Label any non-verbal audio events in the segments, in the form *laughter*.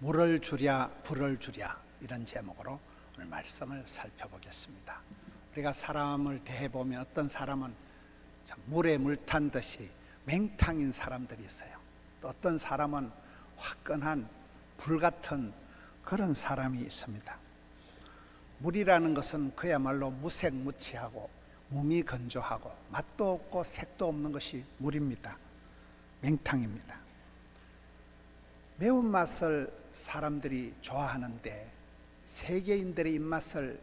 물을 주랴 불을 주랴 이런 제목으로 오늘 말씀을 살펴보겠습니다. 우리가 사람을 대해 보면 어떤 사람은 참 물에 물 탄 듯이 맹탕인 사람들이 있어요. 또 어떤 사람은 화끈한 불 같은 그런 사람이 있습니다. 물이라는 것은 그야말로 무색무취하고 몸이 건조하고 맛도 없고 색도 없는 것이 물입니다. 맹탕입니다. 매운맛을 사람들이 좋아하는데 세계인들의 입맛을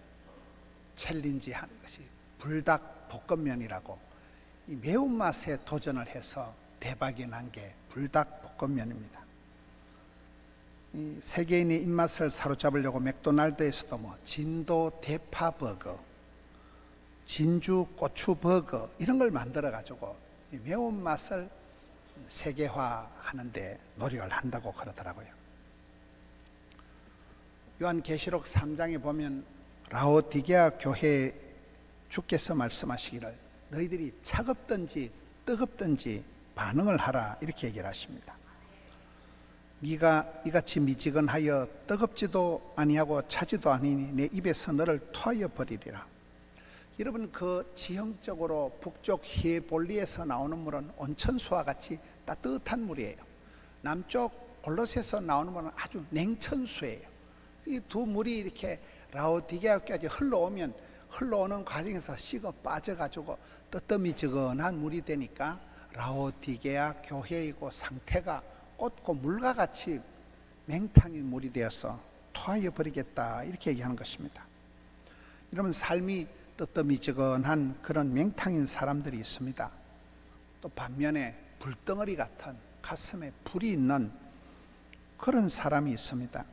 챌린지 한 것이 불닭 볶음면이라고 이 매운맛에 도전을 해서 대박이 난 게 불닭 볶음면입니다. 이 세계인의 입맛을 사로잡으려고 맥도날드에서도 뭐 진도 대파 버거, 진주 고추 버거 이런 걸 만들어 가지고 매운맛을 세계화하는데 노력을 한다고 그러더라고요. 요한계시록 3장에 보면 라오디게아 교회 주께서 말씀하시기를 너희들이 차갑든지 뜨겁든지 반응을 하라 이렇게 얘기를 하십니다. 네가 이같이 미지근하여 뜨겁지도 아니하고 차지도 아니니 내 입에서 너를 토하여 버리리라. 여러분 그 지형적으로 북쪽 히에볼리에서 나오는 물은 온천수와 같이 따뜻한 물이에요. 남쪽 골로새에서 나오는 물은 아주 냉천수예요. 이 두 물이 이렇게 라오디게아까지 흘러오면 흘러오는 과정에서 식어 빠져가지고 뜨뜻미지근한 물이 되니까 라오디게아 교회이고 상태가 꽃고 물과 같이 맹탕인 물이 되어서 토하여 버리겠다 이렇게 얘기하는 것입니다. 이러면 삶이 뜨뜻미지근한 그런 맹탕인 사람들이 있습니다. 또 반면에 불덩어리 같은 가슴에 불이 있는 그런 사람이 있습니다.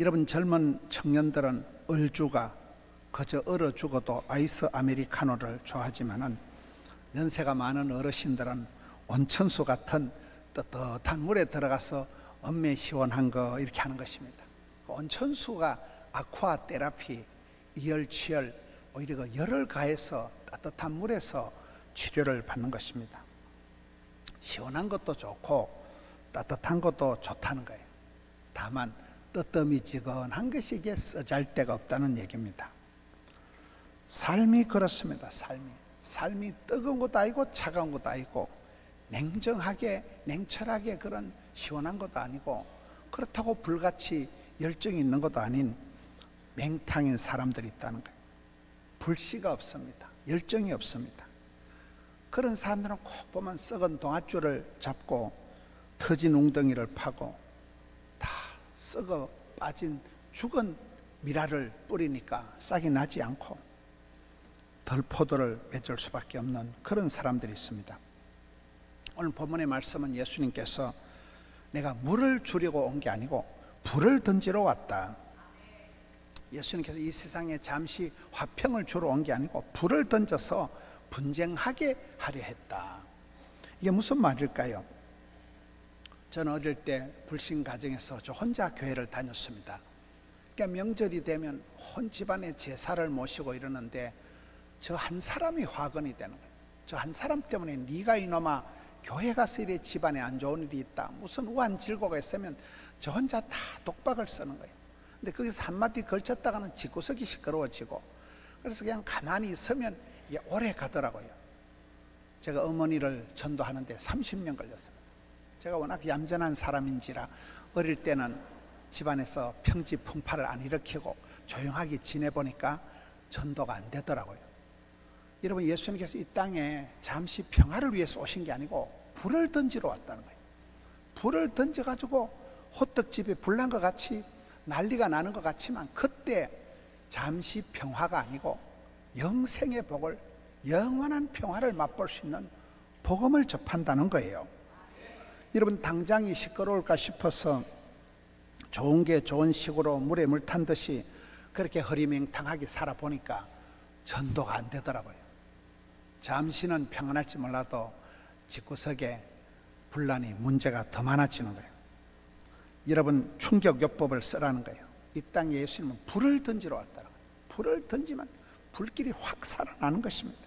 여러분 젊은 청년들은 얼주가 그저 얼어 죽어도 아이스 아메리카노를 좋아하지만은 연세가 많은 어르신들은 온천수 같은 뜨뜻한 물에 들어가서 엄매 시원한 거 이렇게 하는 것입니다. 그 온천수가 아쿠아 테라피, 이열치열 오히려 그 열을 가해서 따뜻한 물에서 치료를 받는 것입니다. 시원한 것도 좋고 따뜻한 것도 좋다는 거예요. 다만 뜨뜻미지근한 것이 이게 쓰잘 데가 없다는 얘기입니다. 삶이 그렇습니다. 삶이 삶이 뜨거운 것도 아니고 차가운 것도 아니고 냉정하게 냉철하게 그런 시원한 것도 아니고 그렇다고 불같이 열정이 있는 것도 아닌 맹탕인 사람들이 있다는 거예요. 불씨가 없습니다. 열정이 없습니다. 그런 사람들은 꼭 보면 썩은 동아줄을 잡고 터진 웅덩이를 파고 다 썩어 빠진 죽은 미라를 뿌리니까 싹이 나지 않고 덜 포도를 맺을 수밖에 없는 그런 사람들이 있습니다. 오늘 본문의 말씀은 예수님께서 내가 물을 주려고 온 게 아니고 불을 던지러 왔다. 예수님께서 이 세상에 잠시 화평을 주러 온 게 아니고 불을 던져서 분쟁하게 하려 했다. 이게 무슨 말일까요? 저는 어릴 때 불신 가정에서 저 혼자 교회를 다녔습니다. 그러니까 명절이 되면 온 집안의 제사를 모시고 이러는데 저 한 사람이 화근이 되는 거예요. 저 한 사람 때문에 네가 이놈아 교회 가서 이래 집안에 안 좋은 일이 있다. 무슨 우한 질고가 있으면 저 혼자 다 독박을 쓰는 거예요. 근데 거기서 한마디 걸쳤다가는 집구석이 시끄러워지고 그래서 그냥 가만히 있으면 이게 오래 가더라고요. 제가 어머니를 전도하는데 30년 걸렸습니다. 제가 워낙 얌전한 사람인지라 어릴 때는 집안에서 평지 풍파를 안 일으키고 조용하게 지내보니까 전도가 안 되더라고요. 여러분 예수님께서 이 땅에 잠시 평화를 위해서 오신 게 아니고 불을 던지러 왔다는 거예요. 불을 던져가지고 호떡집에 불난 것 같이 난리가 나는 것 같지만 그때 잠시 평화가 아니고 영생의 복을 영원한 평화를 맛볼 수 있는 복음을 접한다는 거예요. 여러분 당장이 시끄러울까 싶어서 좋은 게 좋은 식으로 물에 물 탄 듯이 그렇게 허리맹탕하게 살아보니까 전도가 안 되더라고요. 잠시는 평안할지 몰라도 집구석에 분란이 문제가 더 많아지는 거예요. 여러분 충격요법을 쓰라는 거예요. 이 땅에 예수님은 불을 던지러 왔다는 거예요. 불을 던지면 불길이 확 살아나는 것입니다.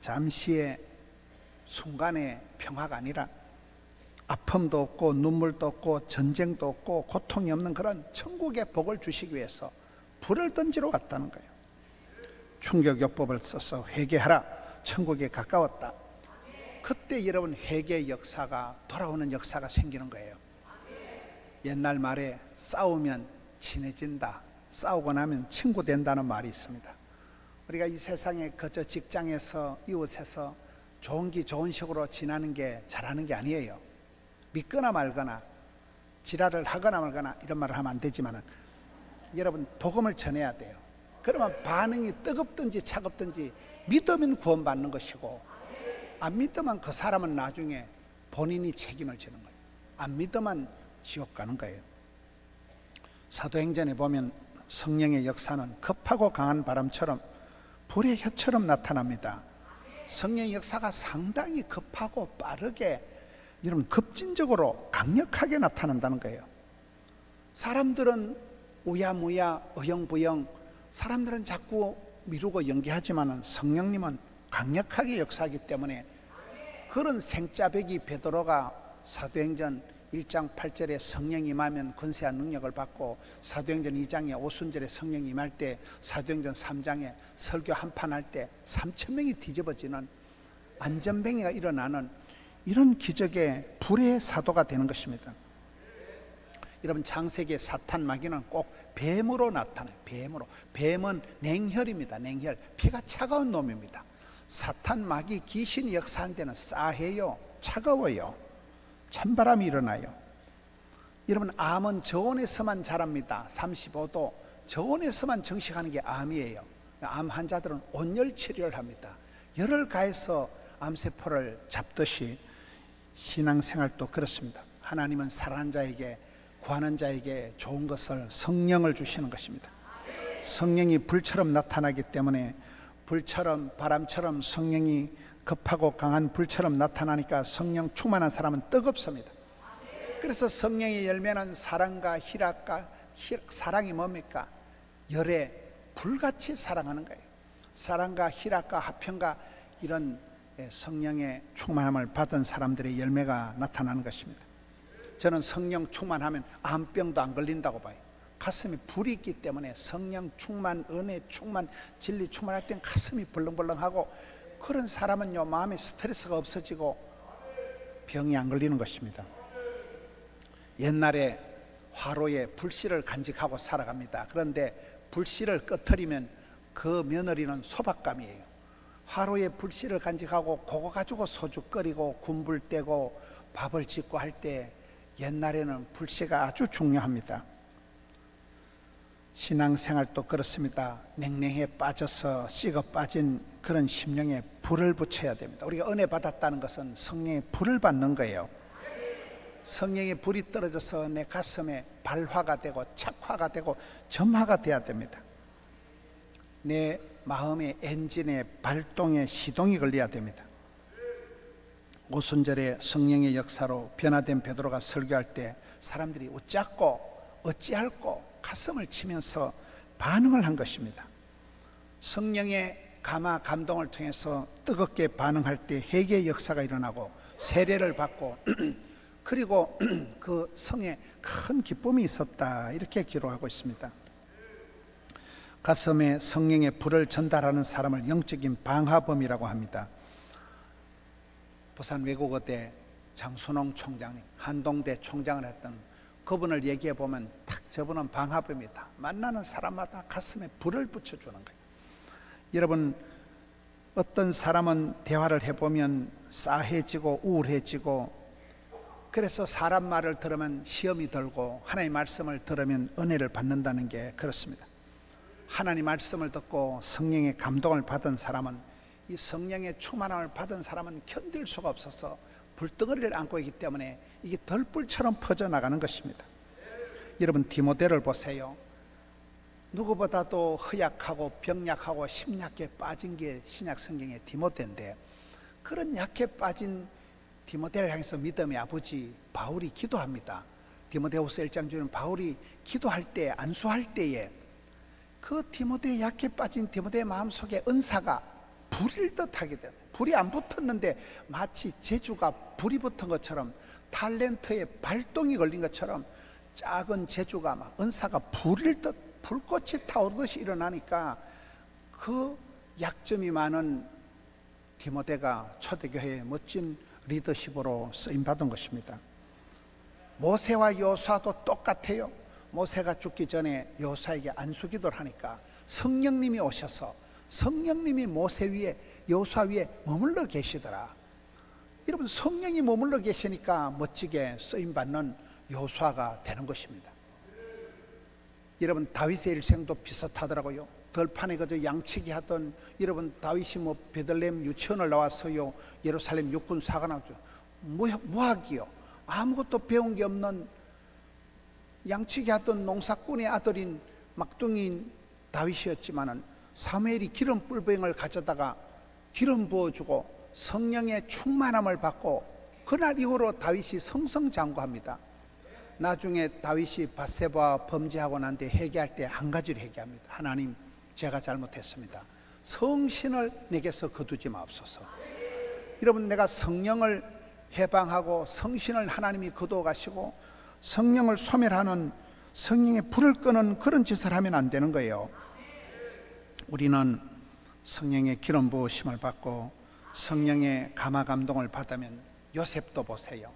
잠시의 순간의 평화가 아니라 아픔도 없고 눈물도 없고 전쟁도 없고 고통이 없는 그런 천국의 복을 주시기 위해서 불을 던지러 갔다는 거예요. 충격요법을 써서 회개하라. 천국에 가까웠다. 그때 여러분 회개 역사가 돌아오는 역사가 생기는 거예요. 옛날 말에 싸우면 친해진다. 싸우고 나면 친구 된다는 말이 있습니다. 우리가 이 세상에 그저 직장에서 이웃에서 좋은 기 좋은 식으로 지나는 게 잘하는 게 아니에요. 믿거나 말거나 지랄을 하거나 말거나 이런 말을 하면 안 되지만은 여러분 복음을 전해야 돼요. 그러면 반응이 뜨겁든지 차갑든지 믿으면 구원받는 것이고 안 믿으면 그 사람은 나중에 본인이 책임을 지는 거예요. 안 믿으면 지옥 가는 거예요. 사도행전에 보면 성령의 역사는 급하고 강한 바람처럼 불의 혀처럼 나타납니다. 성령의 역사가 상당히 급하고 빠르게 여러분 급진적으로 강력하게 나타난다는 거예요. 사람들은 우야무야 어영부영 사람들은 자꾸 미루고 연기하지만은 성령님은 강력하게 역사하기 때문에 그런 생짜배기 베드로가 사도행전 1장 8절에 성령이 임하면 권세한 능력을 받고 사도행전 2장에 오순절에 성령이 임할 때 사도행전 3장에 설교 한판 할 때 3천 명이 뒤집어지는 안전뱅이가 일어나는 이런 기적의 불의 사도가 되는 것입니다. 여러분 창세기 사탄 마귀는 꼭 뱀으로 나타나요. 뱀으로. 뱀은 냉혈입니다. 냉혈. 피가 차가운 놈입니다. 사탄 마귀 귀신이 역사하는 데는 싸해요. 차가워요. 찬바람이 일어나요. 여러분 암은 저온에서만 자랍니다. 35도 저온에서만 정식하는 게 암이에요. 암 환자들은 온열 치료를 합니다. 열을 가해서 암세포를 잡듯이 신앙생활도 그렇습니다. 하나님은 살아난 자에게 구하는 자에게 좋은 것을 성령을 주시는 것입니다. 성령이 불처럼 나타나기 때문에 불처럼 바람처럼 성령이 급하고 강한 불처럼 나타나니까 성령 충만한 사람은 뜨겁습니다. 그래서 성령의 열매는 사랑과 희락과 희, 사랑이 뭡니까? 열에 불같이 사랑하는 거예요. 사랑과 희락과 화평과 이런 성령의 충만함을 받은 사람들의 열매가 나타나는 것입니다. 저는 성령 충만하면 암병도 안 걸린다고 봐요. 가슴에 불이 있기 때문에 성령 충만, 은혜 충만, 진리 충만할 땐 가슴이 벌렁벌렁하고 그런 사람은요 마음에 스트레스가 없어지고 병이 안 걸리는 것입니다. 옛날에 화로에 불씨를 간직하고 살아갑니다. 그런데 불씨를 꺼트리면 그 며느리는 소박감이에요. 화로에 불씨를 간직하고 그거 가지고 소주 끓이고 군불 떼고 밥을 짓고 할 때 옛날에는 불씨가 아주 중요합니다. 신앙생활도 그렇습니다. 냉랭에 빠져서 식어 빠진 그런 심령에 불을 붙여야 됩니다. 우리가 은혜 받았다는 것은 성령의 불을 받는 거예요. 성령의 불이 떨어져서 내 가슴에 발화가 되고 착화가 되고 점화가 돼야 됩니다. 내 마음의 엔진에 발동에 시동이 걸려야 됩니다. 오순절에 성령의 역사로 변화된 베드로가 설교할 때 사람들이 어찌할꼬 어찌할꼬 가슴을 치면서 반응을 한 것입니다. 성령의 감화 감동을 통해서 뜨겁게 반응할 때 회개의 역사가 일어나고 세례를 받고 *clears throat* 그리고 *clears throat* 그 성에 큰 기쁨이 있었다 이렇게 기록하고 있습니다. 가슴에 성령의 불을 전달하는 사람을 영적인 방화범이라고 합니다. 부산 외국어대 장순홍 총장님, 한동대 총장을 했던 그분을 얘기해 보면 딱 저분은 방화범이다. 만나는 사람마다 가슴에 불을 붙여주는 거예요. 여러분 어떤 사람은 대화를 해보면 싸해지고 우울해지고 그래서 사람 말을 들으면 시험이 들고 하나님 말씀을 들으면 은혜를 받는다는 게 그렇습니다. 하나님 말씀을 듣고 성령의 감동을 받은 사람은 이 성령의 충만함을 받은 사람은 견딜 수가 없어서 불덩어리를 안고 있기 때문에 이게 덜불처럼 퍼져 나가는 것입니다. 여러분 디모데를 보세요. 누구보다도 허약하고 병약하고 심약해 빠진 게 신약 성경의 디모데인데 그런 약해 빠진 디모데를 향해서 믿음의 아버지 바울이 기도합니다. 디모데후서 1장 주는 바울이 기도할 때 안수할 때에 그 디모데의 약해 빠진 디모데의 마음속에 은사가 불일 듯하게 돼. 불이 안 붙었는데 마치 제주가 불이 붙은 것처럼 탤런트의 발동이 걸린 것처럼 작은 재주가 막 은사가 불일 듯 불꽃이 타오르듯이 일어나니까 그 약점이 많은 디모데가 초대교회의 멋진 리더십으로 쓰임 받은 것입니다. 모세와 여호수아도 똑같아요. 모세가 죽기 전에 여호수아에게 안수기도를 하니까 성령님이 오셔서 성령님이 모세 위에 여호수아 위에 머물러 계시더라. 여러분 성령이 머물러 계시니까 멋지게 쓰임 받는 여호수아가 되는 것입니다. 여러분 다윗의 일생도 비슷하더라고요. 덜판에 그저 양치기 하던 여러분 다윗이 뭐 베들레헴 유치원을 나왔어요. 예루살렘 육군 사가 나왔죠. 뭐? 아무것도 배운 게 없는 양치기 하던 농사꾼의 아들인 막둥이인 다윗이었지만은 사무엘이 기름 뿔병을 가져다가 기름 부어주고 성령의 충만함을 받고 그날 이후로 다윗이 성성장구합니다. 나중에 다윗이 바세바 범죄하고 난 뒤에 회개할 때 한 가지를 회개합니다. 하나님, 제가 잘못했습니다. 성신을 내게서 거두지 마옵소서. 여러분, 내가 성령을 해방하고 성신을 하나님이 거두어 가시고 성령을 소멸하는 성령의 불을 끄는 그런 짓을 하면 안 되는 거예요. 우리는 성령의 기름 부으심을 받고 성령의 감화 감동을 받으면 요셉도 보세요.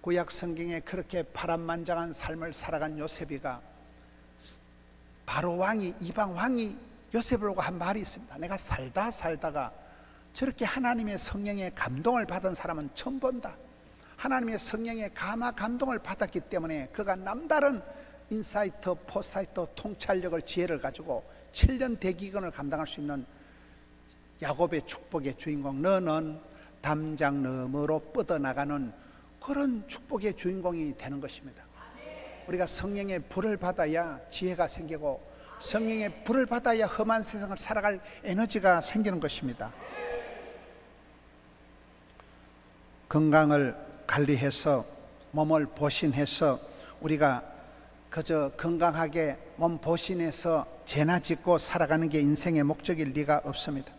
구약 성경에 그렇게 파란만장한 삶을 살아간 요셉이가 바로 왕이 이방 왕이 요셉을 보고 한 말이 있습니다. 내가 살다 살다가 저렇게 하나님의 성령의 감동을 받은 사람은 처음 본다. 하나님의 성령의 감화 감동을 받았기 때문에 그가 남다른 인사이트, 포사이트, 통찰력을 지혜를 가지고 7년 대기근을 감당할 수 있는 야곱의 축복의 주인공 너는 담장 너머로 뻗어나가는 그런 축복의 주인공이 되는 것입니다. 우리가 성령의 불을 받아야 지혜가 생기고 성령의 불을 받아야 험한 세상을 살아갈 에너지가 생기는 것입니다. 건강을 관리해서 몸을 보신해서 우리가 그저 건강하게 몸 보신해서 재나 짓고 살아가는 게 인생의 목적일 리가 없습니다.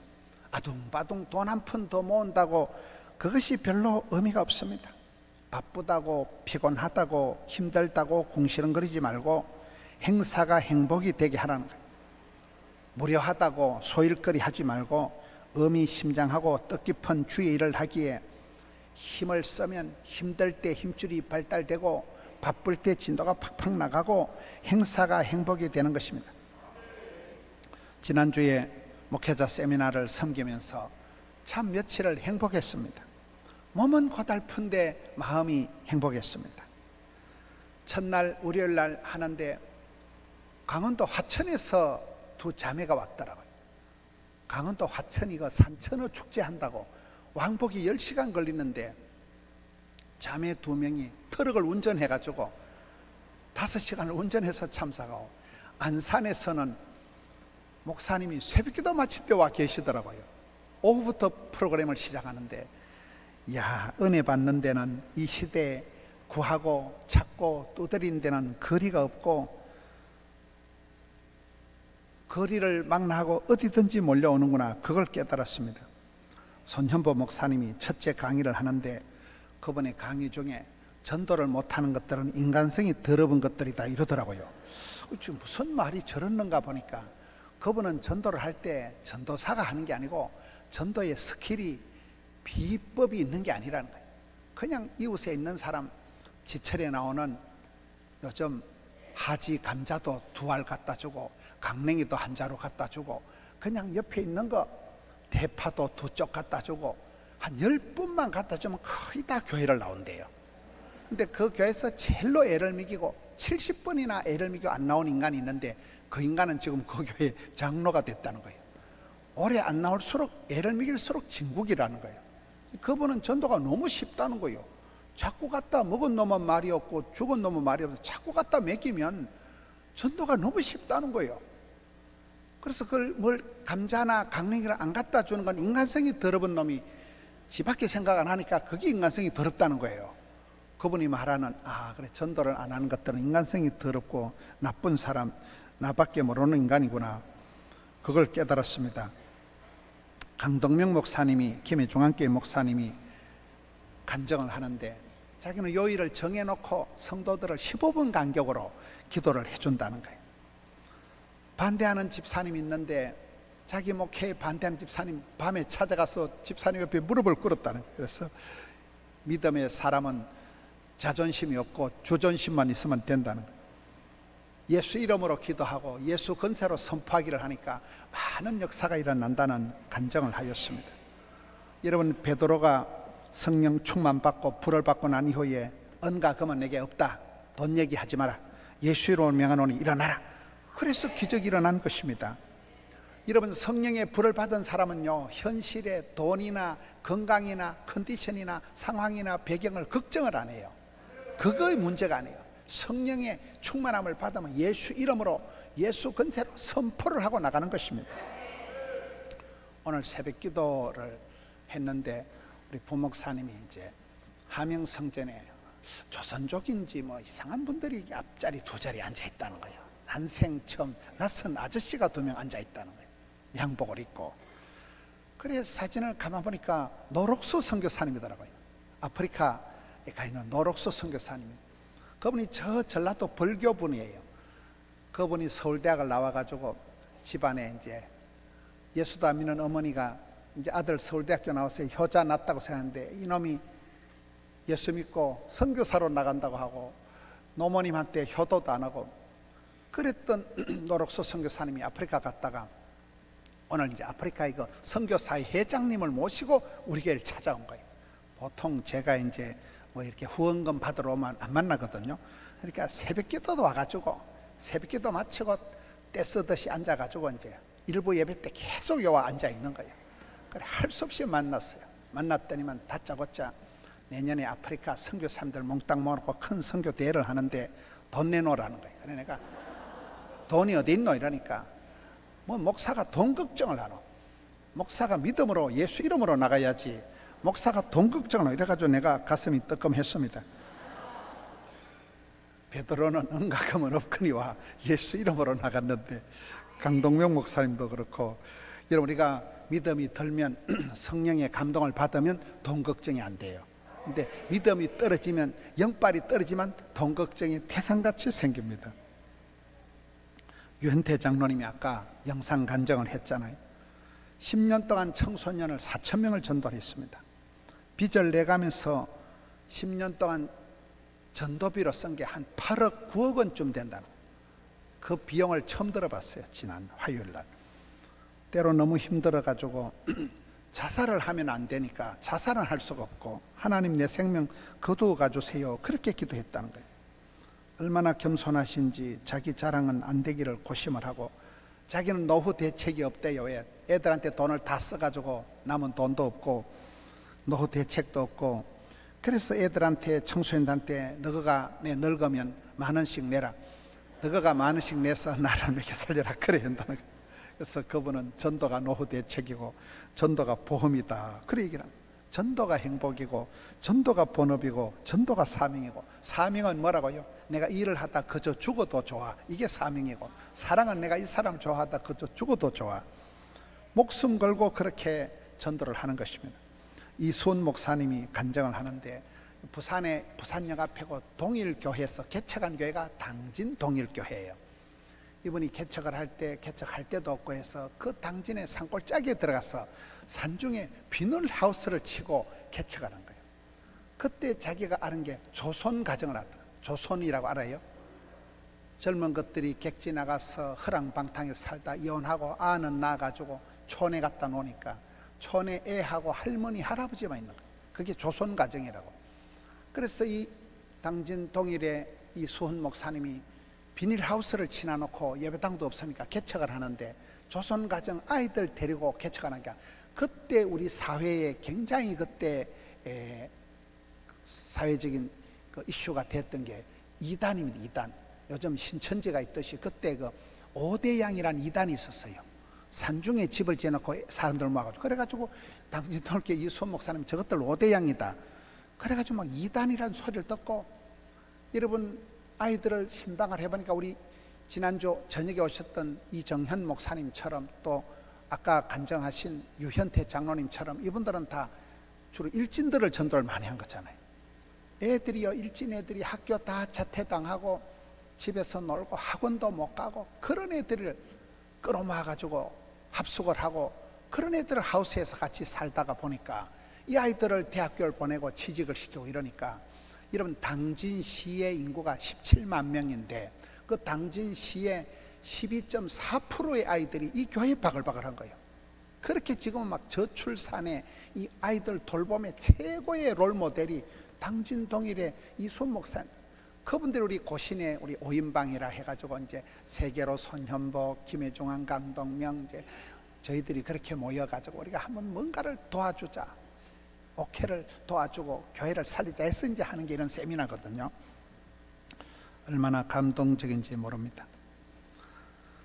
아둥바둥 돈 한 푼 더 모은다고 그것이 별로 의미가 없습니다. 바쁘다고 피곤하다고 힘들다고 궁시렁거리지 말고 행사가 행복이 되게 하라는 거예요. 무료하다고 소일거리 하지 말고 의미심장하고 뜻깊은 주의 일을 하기에 힘을 쓰면 힘들 때 힘줄이 발달되고 바쁠 때 진도가 팍팍 나가고 행사가 행복이 되는 것입니다. 지난주에 목회자 세미나를 섬기면서 참 며칠을 행복했습니다. 몸은 고달픈데 마음이 행복했습니다. 첫날 월요일 날 하는데 강원도 화천에서 두 자매가 왔더라고요. 강원도 화천이가 산천어 축제 한다고 왕복이 10시간 걸리는데 자매 두 명이 트럭을 운전해 가지고 다섯 시간을 운전해서 참석하고 안산에서는 목사님이 새벽기도 마칠 때 와 계시더라고요. 오후부터 프로그램을 시작하는데 야 은혜 받는 데는 이 시대에 구하고 찾고 두드린 데는 거리가 없고 거리를 막나하고 어디든지 몰려오는구나 그걸 깨달았습니다. 손현보 목사님이 첫째 강의를 하는데 그분의 강의 중에 전도를 못하는 것들은 인간성이 더러운 것들이다 이러더라고요. 지금 무슨 말이 저렇는가 보니까 그분은 전도를 할 때 전도사가 하는 게 아니고 전도의 스킬이 비법이 있는 게 아니라는 거예요. 그냥 이웃에 있는 사람 지철에 나오는 요즘 하지 감자도 두 알 갖다 주고 강냉이도 한 자루 갖다 주고 그냥 옆에 있는 거 대파도 두 쪽 갖다 주고 한 열 분만 갖다 주면 거의 다 교회를 나온대요. 근데 그 교회에서 제일로 애를 미기고 70번이나 애를 미기고 안 나온 인간이 있는데 그 인간은 지금 그 교회 장로가 됐다는 거예요. 오래 안 나올수록 애를 미길수록 진국이라는 거예요. 그분은 전도가 너무 쉽다는 거예요. 자꾸 갖다 먹은 놈은 말이 없고 죽은 놈은 말이 없어. 자꾸 갖다 먹이면 전도가 너무 쉽다는 거예요. 그래서 그걸 뭘 감자나 강냉이를 안 갖다 주는 건 인간성이 더러운 놈이 지밖에 생각 안 하니까 그게 인간성이 더럽다는 거예요. 그분이 말하는 아 그래 전도를 안 하는 것들은 인간성이 더럽고 나쁜 사람 나밖에 모르는 인간이구나. 그걸 깨달았습니다. 강동명 목사님이 김해 중앙교회 목사님이 간정을 하는데 자기는 요일을 정해놓고 성도들을 15분 간격으로 기도를 해준다는 거예요. 반대하는 집사님이 있는데 자기 목회에 반대하는 집사님 밤에 찾아가서 집사님 옆에 무릎을 꿇었다는 거예요. 그래서 믿음의 사람은 자존심이 없고 조존심만 있으면 된다는 거예요. 예수 이름으로 기도하고 예수 건세로 선포하기를 하니까 많은 역사가 일어난다는 간정을 하였습니다. 여러분 베드로가 성령 충만 받고 불을 받고 난 이후에 은과 금은 내게 없다. 돈 얘기하지 마라. 예수 이름으로 명하노니 일어나라. 그래서 기적이 일어난 것입니다. 여러분 성령의 불을 받은 사람은요 현실의 돈이나 건강이나 컨디션이나 상황이나 배경을 걱정을 안 해요. 그거의 문제가 아니에요. 성령의 충만함을 받으면 예수 이름으로 예수 건세로 선포를 하고 나가는 것입니다. 오늘 새벽 기도를 했는데 우리 부목사님이 이제 하명 성전에 조선족인지 뭐 이상한 분들이 앞자리 두 자리 앉아 있다는 거예요. 난생 처음 낯선 아저씨가 두 명 앉아 있다는 거예요. 양복을 입고. 그래 사진을 가만 보니까 노록수 선교사님이더라고요. 아프리카에 가 있는 노록수 선교사님. 그분이 저 전라도 벌교 분이에요. 그분이 서울대학을 나와가지고 집안에 이제 예수도 안 믿는 어머니가 이제 아들 서울대학교 나와서 효자 났다고 생각하는데 이놈이 예수 믿고 선교사로 나간다고 하고 노모님한테 효도도 안 하고 그랬던 *clears throat* 노록소 선교사님이 아프리카 갔다가 오늘 이제 아프리카 이거 선교사의 회장님을 모시고 우리 교회를 찾아온 거예요. 보통 제가 이제 뭐 이렇게 후원금 받으러 오면 안 만나거든요. 그러니까 새벽 기도도 와가지고 새벽 기도 마치고 때 쓰듯이 앉아가지고 이제 일부 예배 때 계속 여와 앉아 있는 거예요. 그래 할 수 없이 만났어요. 만났더니만 다짜고짜 내년에 아프리카 선교사님들 몽땅 모아놓고 큰 선교 대회를 하는데 돈 내놓으라는 거예요. 그래 내가 돈이 어디 있노 이러니까 뭐 목사가 돈 걱정을 하노. 목사가 믿음으로 예수 이름으로 나가야지. 목사가 돈 걱정을. 이래가지고 내가 가슴이 뜨끔했습니다. 베드로는 은가금은 없거니와 예수 이름으로 나갔는데 강동명 목사님도 그렇고 여러분 우리가 믿음이 들면 *clears throat* 성령의 감동을 받으면 돈 걱정이 안 돼요. 근데 믿음이 떨어지면 영빨이 떨어지면 돈 걱정이 태산같이 생깁니다. 유현태 장로님이 아까 영상 간정을 했잖아요. 10년 동안 청소년을 4천 명을 전도했습니다. 빚을 내가면서 10년 동안 전도비로 쓴 게 한 8억 9억 원쯤 된다는 그 비용을 처음 들어봤어요. 지난 화요일 날. 때로 너무 힘들어 가지고 *clears throat* 자살을 하면 안 되니까 자살은 할 수가 없고 하나님 내 생명 거두어 가주세요. 그렇게 기도했다는 거예요. 얼마나 겸손하신지 자기 자랑은 안 되기를 고심을 하고 자기는 노후 대책이 없대요. 왜? 애들한테 돈을 다 써가지고 남은 돈도 없고 노후 대책도 없고 그래서 애들한테 청소년들한테 너가 내 늙으면 만 원씩 내라. 너가 만 원씩 내서 나를 먹여 살려라. 그래 한다는 거예요. 그래서 그분은 전도가 노후 대책이고 전도가 보험이다. 그래 얘기를 합니다. 전도가 행복이고 전도가 본업이고 전도가 사명이고 사명은 뭐라고요? 내가 일을 하다 그저 죽어도 좋아. 이게 사명이고 사랑은 내가 이 사람 좋아하다 그저 죽어도 좋아. 목숨 걸고 그렇게 전도를 하는 것입니다. 이수원 목사님이 간증을 하는데 부산에 부산역 앞에고 동일교회에서 개척한 교회가 당진 동일교회예요. 이분이 개척을 할 때 개척할 때도 없고 해서 그 당진의 산골짜기에 들어가서 산중에 비늘 하우스를 치고 개척하는 거예요. 그때 자기가 아는 게 조선 가정을 하더라. 조선이라고 알아요? 젊은 것들이 객지 나가서 허랑방탕에 살다 이혼하고 아는 나가지고 촌에 갖다 놓으니까 촌에 애하고 할머니 할아버지만 있는 거예요. 그게 조선 가정이라고. 그래서 이 당진 동일에 이 수훈 목사님이 비닐하우스를 치놔놓고 예배당도 없으니까 개척을 하는데 조선 가정 아이들 데리고 개척하니까 그때 우리 사회에 굉장히 그때 에, 사회적인 그 이슈가 됐던 게 이단입니다. 이단. 요즘 신천지가 있듯이 그때 그 오대양이라는 이단이 있었어요. 산중에 집을 지어놓고 사람들 모아가지고 그래가지고 당시 돌게 이수원 목사님 저것들 오대양이다. 그래가지고 막 이단이라는 소리를 듣고 여러분 아이들을 신방을 해보니까 우리 지난주 저녁에 오셨던 이정현 목사님처럼 또 아까 간정하신 유현태 장로님처럼 이분들은 다 주로 일진들을 전도를 많이 한 거잖아요. 애들이요 일진 애들이 학교 다 자퇴당하고 집에서 놀고 학원도 못 가고 그런 애들을 끌어모아 가지고 합숙을 하고 그런 애들을 하우스에서 같이 살다가 보니까 이 아이들을 대학교를 보내고 취직을 시키고 이러니까 여러분 당진시의 인구가 17만 명인데 그 당진시의 12.4%의 아이들이 이 교회에 바글바글한 거예요. 그렇게 지금 막 저출산에 이 아이들 돌봄의 최고의 롤 모델이 당진 동일의 이순 목사님. 그분들 우리 고신의 우리 오인방이라 해가지고 이제 세계로 손현복, 김해중앙, 강동명 이제 저희들이 그렇게 모여가지고 우리가 한번 뭔가를 도와주자. 옥회를 도와주고 교회를 살리자 해서 이제 하는 게 이런 세미나거든요. 얼마나 감동적인지 모릅니다.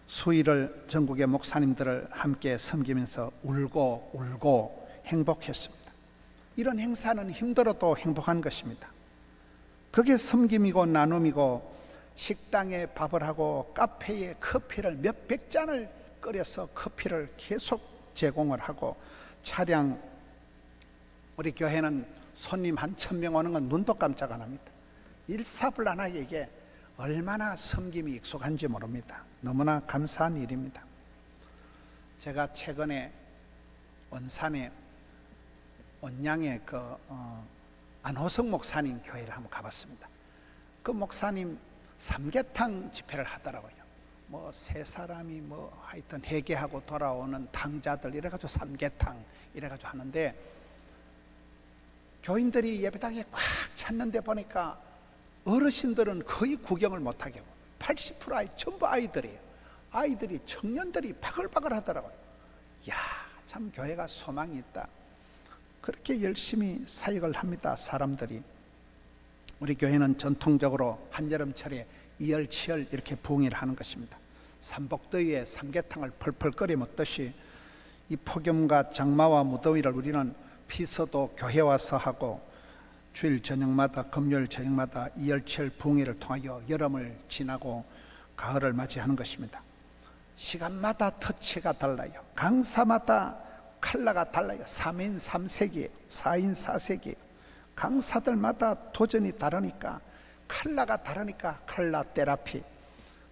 수일을 전국의 목사님들을 함께 섬기면서 울고 울고 행복했습니다. 이런 행사는 힘들어도 행복한 것입니다. 그게 섬김이고 나눔이고 식당에 밥을 하고 카페에 커피를 몇백 잔을 끓여서 커피를 계속 제공을 하고 차량 우리 교회는 손님 한 천 명 오는 건 눈도 깜짝 안 합니다. 일사불란하게 이게 얼마나 섬김이 익숙한지 모릅니다. 너무나 감사한 일입니다. 제가 최근에 원산에 원양의 그 어, 안호성 목사님 교회를 한번 가봤습니다. 그 목사님 삼계탕 집회를 하더라고요. 뭐 세 사람이 뭐 하여튼 회개하고 돌아오는 탕자들 이래가지고 삼계탕 이래가지고 하는데 교인들이 예배당에 꽉 찼는데 보니까 어르신들은 거의 구경을 못하게 80% 아이 전부 아이들이에요. 아이들이 청년들이 바글바글 하더라고요. 야, 참 교회가 소망이 있다. 그렇게 열심히 사역을 합니다. 사람들이 우리 교회는 전통적으로 한여름철에 이열치열 이렇게 부흥회를 하는 것입니다. 삼복더위에 삼계탕을 펄펄 끓여 먹듯이 이 폭염과 장마와 무더위를 우리는 피서도 교회 와서 하고 주일 저녁마다 금요일 저녁마다 이열치열 부흥회를 통하여 여름을 지나고 가을을 맞이하는 것입니다. 시간마다 터치가 달라요. 강사마다 칼라가 달라요. 3인 3색이에요. 4인 4색이에요. 강사들마다 도전이 다르니까 칼라가 다르니까 칼라 테라피.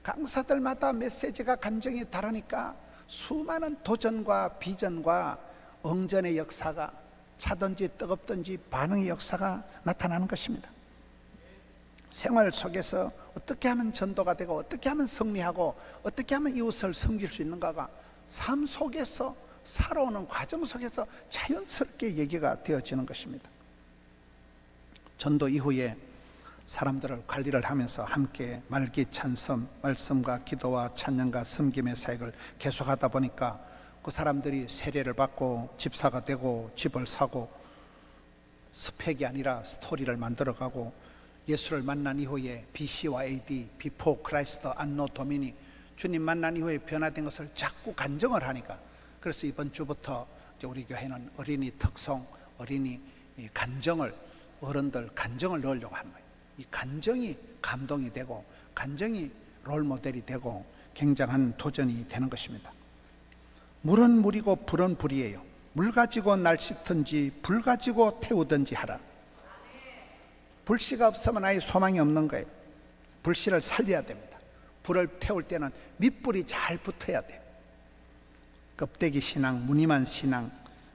강사들마다 메시지가 간정이 다르니까 수많은 도전과 비전과 엉전의 역사가 차든지 뜨겁든지 반응의 역사가 나타나는 것입니다. 생활 속에서 어떻게 하면 전도가 되고 어떻게 하면 승리하고 어떻게 하면 이웃을 섬길 수 있는가가 삶 속에서 살아오는 과정 속에서 자연스럽게 얘기가 되어지는 것입니다. 전도 이후에 사람들을 관리를 하면서 함께 말기 찬성, 말씀과 기도와 찬양과 섬김의 사역을 계속하다 보니까 그 사람들이 세례를 받고 집사가 되고 집을 사고 스펙이 아니라 스토리를 만들어가고 예수를 만난 이후에 BC와 AD, 비포 크라이스터 안노 도미니 주님 만난 이후에 변화된 것을 자꾸 간정을 하니까 그래서 이번 주부터 우리 교회는 어린이 특송, 어린이 간정을 어른들 간정을 넣으려고 하는 거예요. 이 간정이 감동이 되고 간정이 롤 모델이 되고 굉장한 도전이 되는 것입니다. 물은 물이고 불은 불이에요. 물 가지고 날 씻든지 불 가지고 태우든지 하라. 불씨가 없으면 아예 소망이 없는 거예요. 불씨를 살려야 됩니다. 불을 태울 때는 밑불이 잘 붙어야 돼요. 껍데기 신앙, 무늬만 신앙,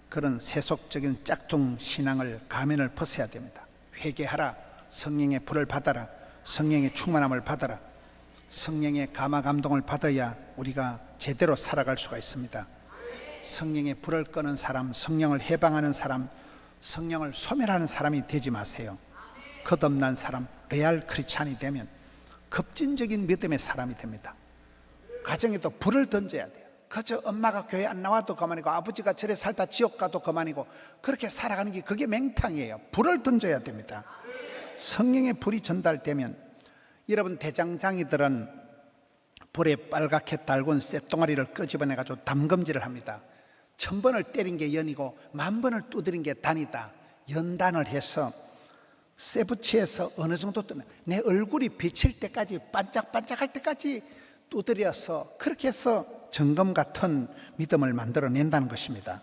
그런 세속적인 짝퉁 신앙을 가면을 벗어야 됩니다. 회개하라. 성령의 불을 받아라. 성령의 충만함을 받아라. 성령의 감화 감동을 받아야 우리가 제대로 살아갈 수가 있습니다. 성령의 불을 끄는 사람, 성령을 해방하는 사람, 성령을 소멸하는 사람이 되지 마세요. 거듭난 사람, 레알 크리스찬이 되면 급진적인 믿음의 사람이 됩니다. 가정에도 불을 던져야 돼요. 그저 엄마가 교회 안 나와도 그만이고 아버지가 절에 살다 지옥 가도 그만이고 그렇게 살아가는 게 그게 맹탕이에요. 불을 던져야 됩니다. 성령의 불이 전달되면 여러분 대장장이들은 불에 빨갛게 달군 쇳덩어리를 끄집어내 가지고 담금질을 합니다. 천 번을 때린 게 연이고 만 번을 두드린 게 단이다. 연단을 해서 세부치에서 어느 정도 뜨는 내 얼굴이 비칠 때까지 반짝반짝할 때까지 두드려서 그렇게 해서 점검 같은 믿음을 만들어낸다는 것입니다.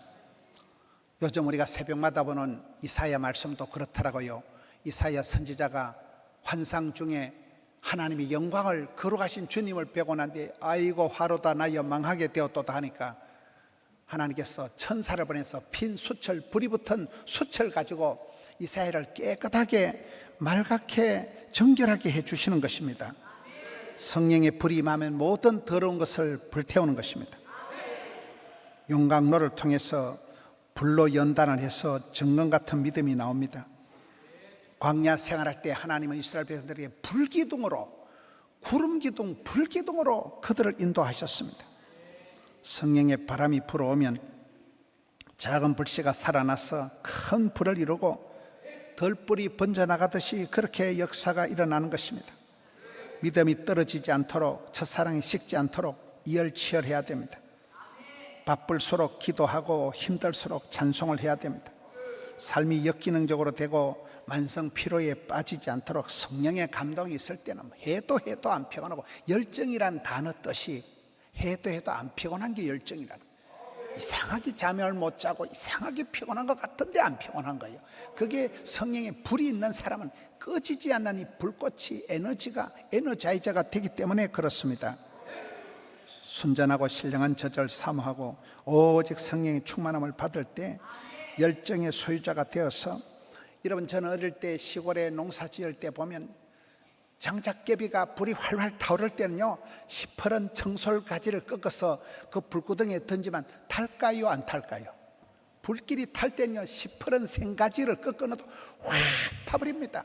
요즘 우리가 새벽마다 보는 이사야 말씀도 그렇더라고요. 이사야 선지자가 환상 중에 하나님의 영광을 거룩하신 주님을 뵈고 난 뒤에 아이고 화로다 나여 망하게 되었도다 하니까 하나님께서 천사를 보내서 핀 수철 불이 붙은 수철 가지고 이사야를 깨끗하게 맑게 정결하게 해 주시는 것입니다. 성령의 불이 임하면 모든 더러운 것을 불태우는 것입니다. 용광로를 통해서 불로 연단을 해서 정금 같은 믿음이 나옵니다. 광야 생활할 때 하나님은 이스라엘 백성들에게 불기둥으로 구름 기둥, 불기둥으로 그들을 인도하셨습니다. 성령의 바람이 불어오면 작은 불씨가 살아나서 큰 불을 이루고 덜불이 번져나가듯이 그렇게 역사가 일어나는 것입니다. 믿음이 떨어지지 않도록 첫사랑이 식지 않도록 이열치열해야 됩니다. 바쁠수록 기도하고 힘들수록 찬송을 해야 됩니다. 삶이 역기능적으로 되고 만성 피로에 빠지지 않도록 성령의 감동이 있을 때는 해도 해도 안 피곤하고 열정이란 단어 뜻이 해도 해도 안 피곤한 게 열정이라는. 이상하게 잠을 못 자고 이상하게 피곤한 것 같은데 안 피곤한 거예요. 그게 성령의 불이 있는 사람은 꺼지지 않는 이 불꽃이 에너지가 에너자이저가 되기 때문에 그렇습니다. 순전하고 신령한 저절 사모하고 오직 성령의 충만함을 받을 때 열정의 소유자가 되어서 여러분 저는 어릴 때 시골에 농사 지을 때 보면 장작개비가 불이 활활 타오를 때는요 시퍼런 청솔 가지를 꺾어서 그 불구덩이에 던지면 탈까요 안 탈까요? 불길이 탈 때는요 시퍼런 생가지를 꺾어놔도 확 타버립니다.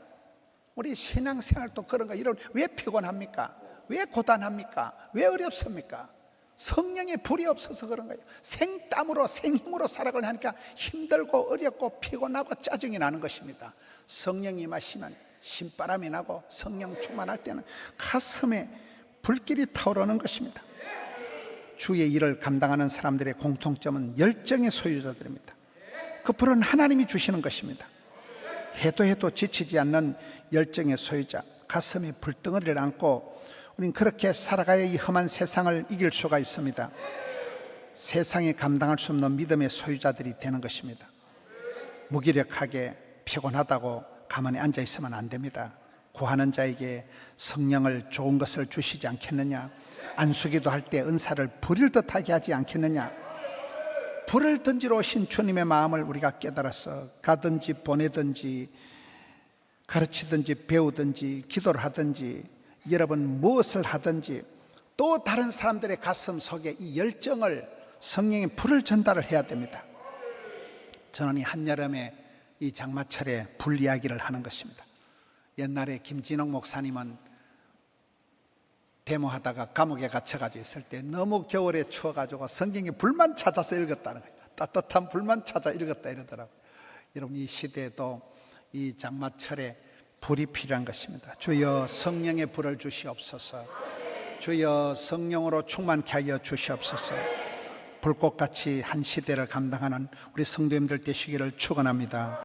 우리 신앙생활도 그런 거 이런 왜 피곤합니까? 왜 고단합니까? 왜 어렵습니까? 성령의 불이 없어서 그런 거예요. 생땀으로 생힘으로 살아가려 하니까 힘들고 어렵고 피곤하고 짜증이 나는 것입니다. 성령이 임하시면 신바람이 나고 성령 충만할 때는 가슴에 불길이 타오르는 것입니다. 주의 일을 감당하는 사람들의 공통점은 열정의 소유자들입니다. 그 불은 하나님이 주시는 것입니다. 해도 해도 지치지 않는 열정의 소유자, 가슴에 불덩어리를 안고 우린 그렇게 살아가야 이 험한 세상을 이길 수가 있습니다. 세상에 감당할 수 없는 믿음의 소유자들이 되는 것입니다. 무기력하게 피곤하다고 가만히 앉아 있으면 안 됩니다. 구하는 자에게 성령을 좋은 것을 주시지 않겠느냐? 안수기도 할 때 은사를 부릴 듯하게 하지 않겠느냐? 불을 던지러 오신 주님의 마음을 우리가 깨달아서 가든지 보내든지 가르치든지 배우든지 기도를 하든지 여러분 무엇을 하든지 또 다른 사람들의 가슴 속에 이 열정을 성령의 불을 전달을 해야 됩니다. 저는 이 한여름에 이 장마철에 불 이야기를 하는 것입니다. 옛날에 김진옥 목사님은 데모하다가 감옥에 갇혀가지고 있을 때 너무 겨울에 추워가지고 성경에 불만 찾아서 읽었다는 거예요. 따뜻한 불만 찾아 읽었다 이러더라고요. 여러분 이 시대에도 이 장마철에 불이 필요한 것입니다. 주여 성령의 불을 주시옵소서. 주여 성령으로 충만케 하여 주시옵소서. 불꽃같이 한 시대를 감당하는 우리 성도님들 되시기를 축원합니다.